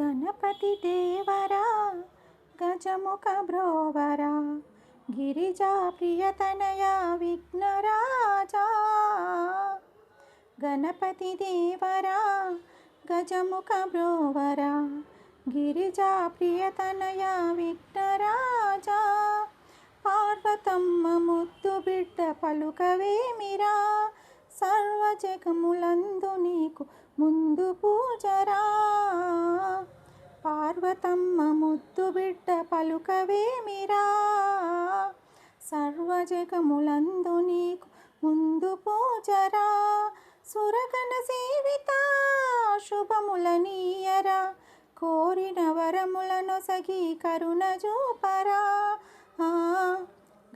గణపతి దేవరా గజముఖ భ్రోవరా గిరిజా ప్రియతనయ విఘ్నరాజా. గణపతి దేవరా గజముఖ భ్రోవరా గిరిజా ప్రియతనయ విఘ్నరాజా. పార్వతమ్మ ముద్దు బిడ్డ పలుకవేమిరా సర్వజగములందు నీకు ముందు పూజరా. పార్వతమ్మ ముద్దు బిడ్డ పలుకవేమిరా సర్వజగములందు నీకు ముందు పూజరా. సురగణ సేవిత శుభముల నీయరా. కోరిన వరములను సగి కరుణ చూపరా.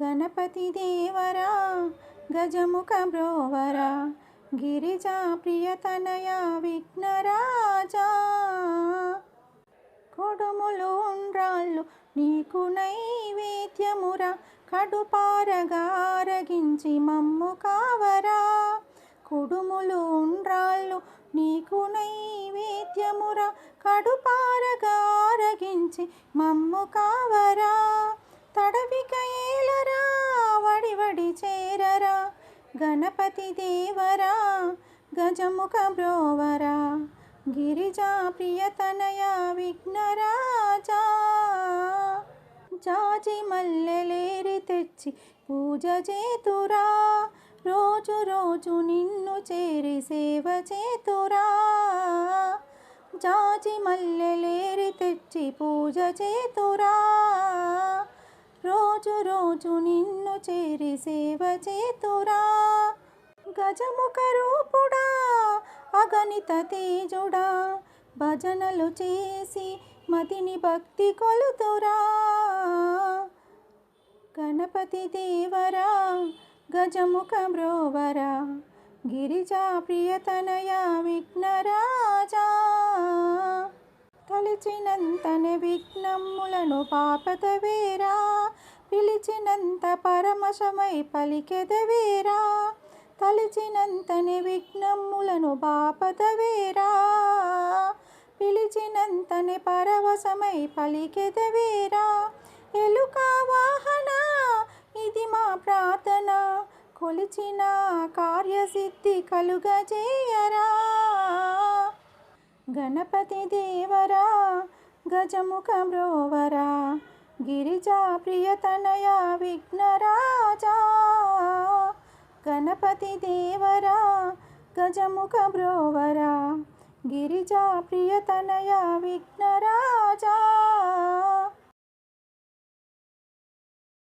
గణపతి దేవరా గజముఖ బ్రోవరా గిరిజా ప్రియతనయ విఘ్నరాజా. కొడుములు ఉండ్రాళ్ళు నీకు నైవేద్యమురా కడుపారగారగించి మమ్ము కావరా. కుడుములు ఉండ్రాళ్ళు నీకు నైవేద్యమురా కడుపారగారగించి మమ్ము కావరా. తడవిక ఏలరా చేరరా? గణపతి దేవరా? గజముఖ బ్రోవరా? గిరిజా ప్రియతనయ విఘ్నరాజా? జాజి మల్లెలేరి తెచ్చి పూజ చేతురా? రోజు రోజు నిన్ను చేరి సేవ చేతురా? జాజి మల్లెలేరి తెచ్చి పూజ చేతురా? రోజు రోజు నిన్ను చేరి సేవ చేతురా. గజముఖ రూపుడా అగణిత తేజుడా. భజనలు చేసి మతిని భక్తి కొలుతురా. గణపతి దేవరా గజముఖ బ్రోవరా గిరిజా ప్రియతనయ విఘ్నరాజా తలిచినంతనే విఘ్నములను పాపతవేరా పిలిచినంత పరమశమై పలికెదవేరా తలిచినంతని విఘ్నములను బాపదవేరా పిలిచినంతని పరవశమై పలికెదవేరా ఎలుక వాహన? ఇది మా ప్రార్థన. కొలిచిన కార్యసిద్ధి కలుగజేయరా? గణపతి దేవరా గజముఖ బ్రోవరా? गिरिजा प्रियतनया विघ्नराजा गणपति देवरा गजमुख ब्रोवरा। गिरिजा प्रियतनया विघ्नराजा